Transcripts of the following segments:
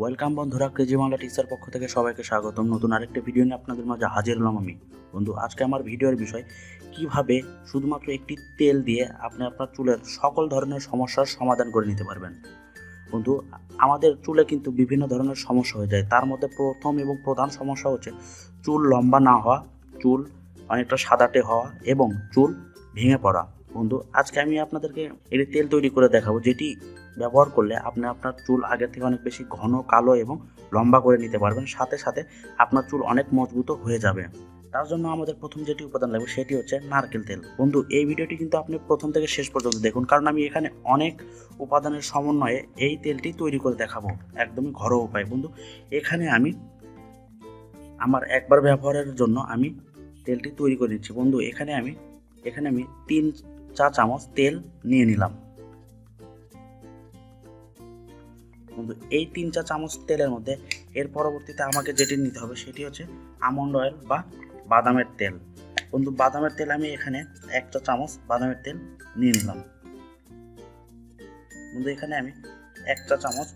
Welcome বন্ধুরা, KG Bangla teacher পক্ষ থেকে সবাইকে স্বাগতম। নতুন আরেকটি ভিডিও নিয়ে আপনাদের মাঝে হাজির হলাম আমি। বন্ধু, আজকে আমার ভিডিওর বিষয়, কীভাবে শুধুমাত্র একটি তেল দিয়ে আপনি আপনার চুলের সকল ধরনের সমস্যার সমাধান করে নিতে পারবেন। বন্ধু, আমাদের চুলে কিন্তু বিভিন্ন ধরনের সমস্যা হয়ে যায়। তার মধ্যে প্রথম এবং প্রধান সমস্যা হচ্ছে চুল লম্বা না হওয়া, চুল অনেকটা সাদাটে হওয়া এবং চুল ভেঙে পড়া। বন্ধু, আজকে আমি আপনাদেরকে একটি তেল তৈরি করে দেখাবো, যেটি ব্যবহার করলে আপনি আপনার চুল আগের থেকে অনেক বেশি ঘন, কালো এবং লম্বা করে নিতে পারবেন। সাথে সাথে আপনার চুল অনেক মজবুত হয়ে যাবে। তার জন্য আমাদের প্রথম যেটি উপাদান লাগবে সেটি হচ্ছে নারকেল তেল। বন্ধু, এই ভিডিওটি কিন্তু আপনি প্রথম থেকে শেষ পর্যন্ত দেখুন, কারণ আমি এখানে অনেক উপাদানের সমন্বয়ে এই তেলটি তৈরি করে দেখাবো। একদমই ঘরোয়া উপায়। বন্ধু, এখানে আমি আমার একবার ব্যবহারের জন্য আমি তেলটি তৈরি করে নিচ্ছি। বন্ধু, এখানে আমি এখানে আমি তিন চা চামচ তেল নিয়ে নিলাম। বন্ধু, এই তিন চা চামচ তেলের মধ্যে এর পরবর্তীতে আমাকে যেটি নিতে হবে সেটি হচ্ছে আমন্ড অয়েল বা বাদামের তেল। বন্ধু, বাদামের তেল আমি এখানে এক চা চামচ বাদামের তেল নিয়ে নিলাম। বন্ধু, এখানে আমি এক চা চামচ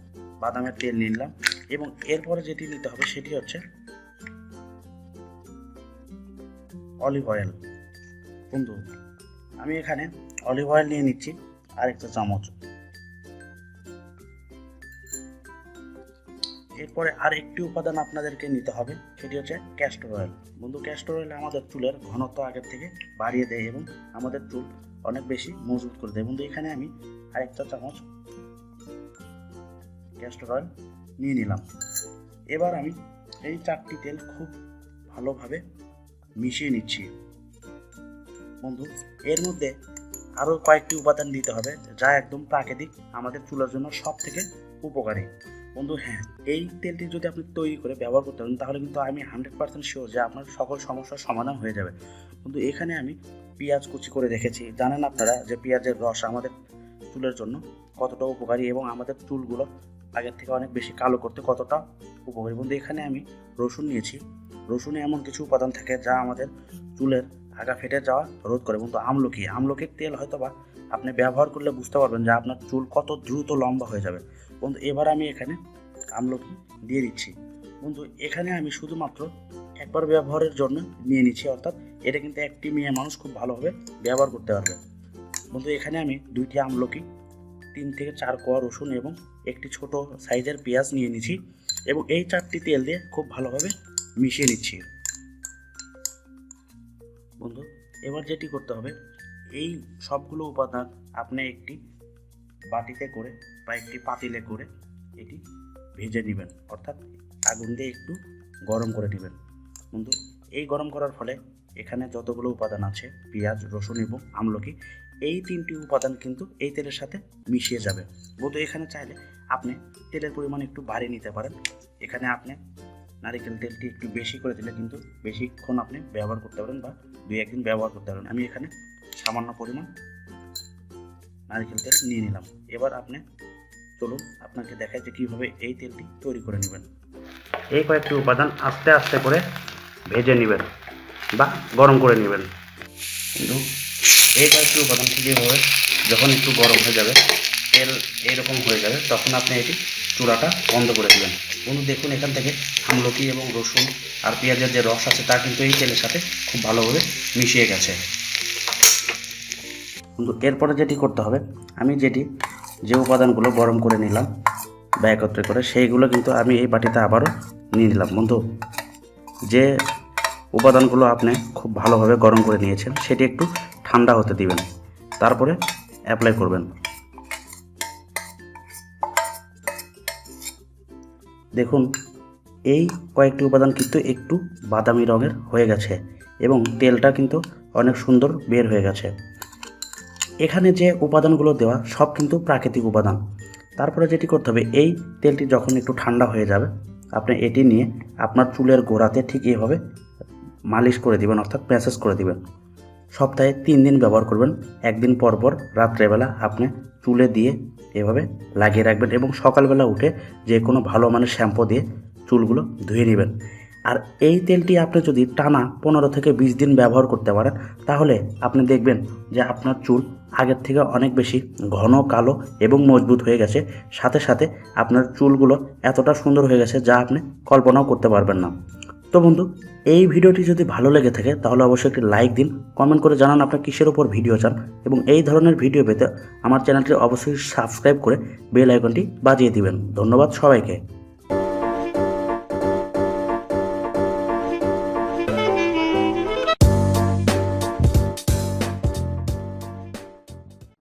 বাদামের তেল নিয়ে নিলাম এবং এরপরে যেটি নিতে হবে সেটি হচ্ছে অলিভ অয়েল বন্ধু, আমি এখানে অলিভ অয়েল নিয়ে নিচ্ছি আরেক চা চামচ। এরপরে আর একটি উপাদান আপনাদেরকে নিতে হবে, সেটি হচ্ছে ক্যাস্টর অয়েল বন্ধু ক্যাস্টর অয়েল আমাদের চুলের ঘনত্ব আগের থেকে বাড়িয়ে দেয় এবং আমাদের চুল অনেক বেশি মজবুত করে দেয়। বন্ধু, এখানে আমি আরেক চা চামচ ক্যাস্টর অয়েল নিয়ে নিলাম। এবার আমি এই চারটি তেল খুব ভালোভাবে মিশিয়ে নিচ্ছি। বন্ধু, এর মধ্যে আরও কয়েকটি উপাদান দিতে হবে, যা একদম প্রাকৃতিক, আমাদের চুলের জন্য সব থেকে উপকারী। বন্ধু হ্যাঁ এই তেলটি যদি আপনি তৈরি করে ব্যবহার করতে পারেন, তাহলে কিন্তু আমি হান্ড্রেড পার্সেন্ট শিওর যে আপনার সকল সমস্যার সমাধান হয়ে যাবে। কিন্তু এখানে আমি পেঁয়াজ কুচি করে রেখেছি। জানেন আপনারা যে পেঁয়াজের রস আমাদের চুলের জন্য কতটা উপকারী এবং আমাদের চুলগুলো আগের থেকে অনেক বেশি কালো করতে কতটা উপকারী। বন্ধু, এখানে আমি রসুন নিয়েছি। রসুনে এমন কিছু উপাদান থাকে যা আমাদের চুলের আগা ফেটে যাওয়া রোধ করে। বন্ধু, আমলকি, আমলকির তেল হয়তো বা আপনি ব্যবহার করলে বুঝতে পারবেন যে আপনার চুল কত দ্রুত লম্বা হয়ে যাবে। বন্ধু, এবার আমি এখানে আমলকি দিয়ে দিচ্ছি। বন্ধু, এখানে আমি শুধুমাত্র একবার ব্যবহারের জন্য নিয়ে নিচ্ছি, অর্থাৎ এটা কিন্তু একটি মেয়ে মানুষ খুব ভালোভাবে ব্যবহার করতে পারবে। বন্ধু, এখানে আমি দুইটি আমলকি, তিন থেকে চার কোয়া রসুন এবং একটি ছোট সাইজের পেঁয়াজ নিয়ে নিচ্ছি এবং এই চারটি তেল দিয়ে খুব ভালোভাবে মিশিয়ে নিচ্ছি। বন্ধু, এবার যেটি করতে হবে এই সবগুলো উপাদান আপনি একটি বাটিতে করে বা একটি পাতিলে করে এটি ভেজে নেবেন। অর্থাৎ আগুন দিয়ে একটু গরম করে নেবেন। বন্ধু, এই গরম করার ফলে এখানে যতগুলো উপাদান আছে, পেঁয়াজ, রসুন এবং আমলকি, এই তিনটি উপাদান কিন্তু এই তেলের সাথে মিশিয়ে যাবে। বন্ধু, এখানে চাইলে আপনি তেলের পরিমাণ একটু বাড়িয়ে নিতে পারেন। এখানে আপনি নারিকেল তেলটি একটু বেশি করে দিলে কিন্তু বেশিক্ষণ আপনি ব্যবহার করতে পারেন বা দুই একদিন ব্যবহার করতে পারেন। আমি এখানে সামান্য পরিমাণ নারিকেল তেল নিয়ে নিলাম। এবার আপনি চলুন আপনাকে দেখাই যে কীভাবে এই তেলটি তৈরি করে নেবেন। এই কয়েকটি উপাদান আস্তে আস্তে করে ভেজে নেবেন বা গরম করে নেবেন। কিন্তু এই কয়েকটি উপাদান এভাবে যখন একটু গরম হয়ে যাবে, তেল এইরকম হয়ে যাবে, তখন আপনি এটি চূড়াটা বন্ধ করে দেবেন। বন্ধু, দেখুন এখান থেকে আমলকি এবং রসুন আর পেঁয়াজের যে রস আছে, তা কিন্তু এই তেলের সাথে খুব ভালোভাবে মিশিয়ে গেছে। কিন্তু এরপরে যেটি করতে হবে, আমি যেটি যে উপাদানগুলো গরম করে নিলাম বা একত্রে করে, সেইগুলো কিন্তু আমি এই বাটিতে আবারও নিয়ে নিলাম। বন্ধু, যে উপাদানগুলো আপনি খুব ভালোভাবে গরম করে নিয়েছেন, সেটি একটু ঠান্ডা হতে দিবেন। তারপরে অ্যাপ্লাই করবেন। দেখুন, এই কয়েকটি উপাদান কিন্তু একটু বাদামি রঙের হয়ে গেছে এবং তেলটা কিন্তু অনেক সুন্দর বের হয়ে গেছে। এখানে যে উপাদানগুলো দেওয়া, সব কিন্তু প্রাকৃতিক উপাদান। তারপরে যেটি করতে হবে, এই তেলটি যখন একটু ঠান্ডা হয়ে যাবে, আপনি এটি নিয়ে আপনার চুলের গোড়াতে ঠিক এভাবে মালিশ করে দিবেন, অর্থাৎ ম্যাসেজ করে দিবেন। সপ্তাহে তিন দিন ব্যবহার করবেন, একদিন পর পর রাত্রেবেলা আপনি চুলে দিয়ে এভাবে লাগিয়ে রাখবেন এবং সকালবেলা উঠে যে কোনো ভালো মানের শ্যাম্পু দিয়ে চুলগুলো ধুয়ে নেবেন। আর এই তেলটি আপনি যদি টানা পনেরো থেকে বিশ দিন ব্যবহার করতে পারেন, তাহলে আপনি দেখবেন যে আপনার চুল আগের থেকে অনেক বেশি ঘন, কালো এবং মজবুত হয়ে গেছে। সাথে সাথে আপনার চুলগুলো এতটা সুন্দর হয়ে গেছে যা আপনি কল্পনাও করতে পারবেন না। তো বন্ধু, এই ভিডিওটি যদি ভালো লেগে থাকে, তাহলে অবশ্যই একটি লাইক দিন, কমেন্ট করে জানান আপনার কিসের উপর ভিডিও চান এবং এই ধরনের ভিডিও পেতে আমার চ্যানেলটি অবশ্যই সাবস্ক্রাইব করে বেল আইকনটি বাজিয়ে দিবেন। ধন্যবাদ সবাইকে।